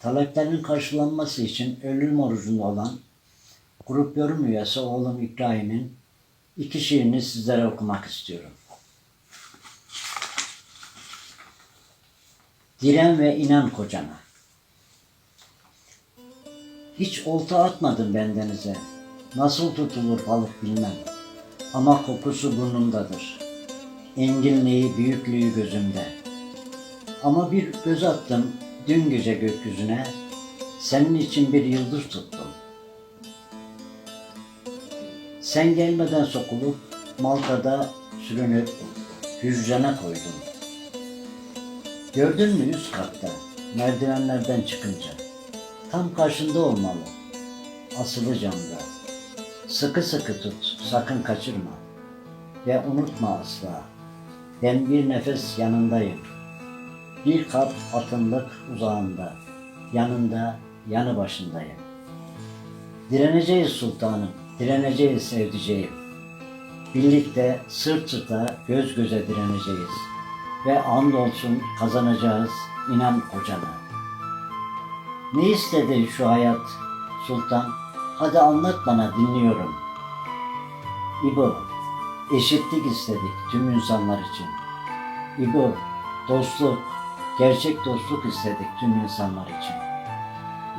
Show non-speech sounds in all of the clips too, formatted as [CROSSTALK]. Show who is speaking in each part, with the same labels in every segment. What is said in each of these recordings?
Speaker 1: Taleplerin karşılanması için ölüm orucunda olan grup yorum üyesi oğlum İbrahim'in iki şiirini sizlere okumak istiyorum. Diren ve inan kocana. Hiç olta atmadım ben denize. Nasıl tutulur balık bilmem. Ama kokusu burnumdadır. Enginliği, büyüklüğü gözümde. Ama bir göz attım dün gece gökyüzüne. Senin için bir yıldız tuttum. Sen gelmeden sokulup Malta'da sürünüp hücrene koydum. Gördün mü üst katta merdivenlerden çıkınca? Tam karşında olmalı. Asılı camda. Sıkı sıkı tut, sakın kaçırma. Ve unutma asla. Ben bir nefes yanındayım. Bir kap atımlık uzağında. Yanında, yanı başındayım. Direneceğiz sultanım, direneceğiz sevdiceğim. Birlikte sırt sırta, göz göze direneceğiz. Ve andolsun kazanacağız, inan kocana. Ne istedi şu hayat sultan? Hadi anlat bana dinliyorum. İbo, eşitlik istedik tüm insanlar için. İbo, dostluk, gerçek dostluk istedik tüm insanlar için.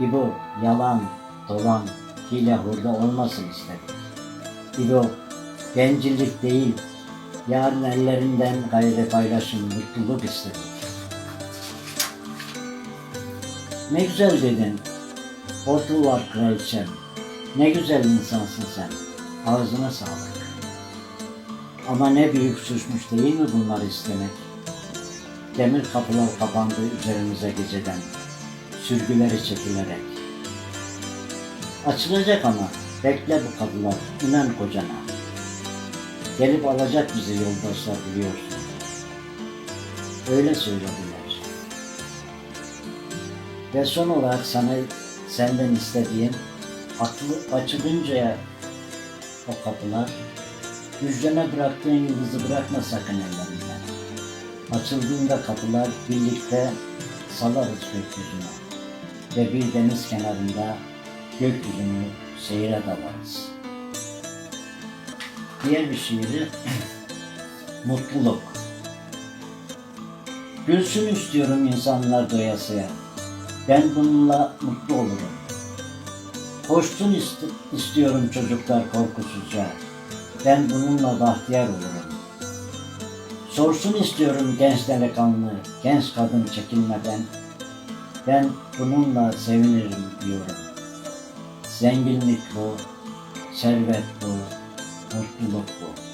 Speaker 1: İbo, yalan, dolan, hile hurda olmasın istedik. İbo, bencillik değil, yarın ellerinden gayrı paylaşım, mutluluk istedik. Ne güzel dedin. Hortul var kraliçem. Ne güzel insansın sen. Ağzına sağlık. Ama ne büyük suçmuş değil mi bunları istemek? Demir kapılar kapandı üzerimize geceden. Sürgüleri çekilerek. Açılacak ama bekle bu kapılar. inan kocana. Gelip alacak bizi yoldaşlar biliyorsun. Öyle söylediler. Ve son olarak sana senden istediğim aklı açılınca o kapılar hücrene bıraktığın yıldızı bırakma sakın ellerinden. Açıldığında kapılar birlikte salarız gökyüzüne ve bir deniz kenarında gökyüzünü seyre dalarız. Diğer bir şiiri [CLEARS THROAT] mutluluk. Gülsün istiyorum insanlar doyasıya. Ben bununla mutlu olurum. Koşsun ist- istiyorum çocuklar korkusuzca. Ben bununla bahtiyar olurum. Sorsun istiyorum genç delikanlı, genç kadın çekinmeden. Ben bununla sevinirim diyorum. Zenginlik bu, servet bu, mutluluk bu.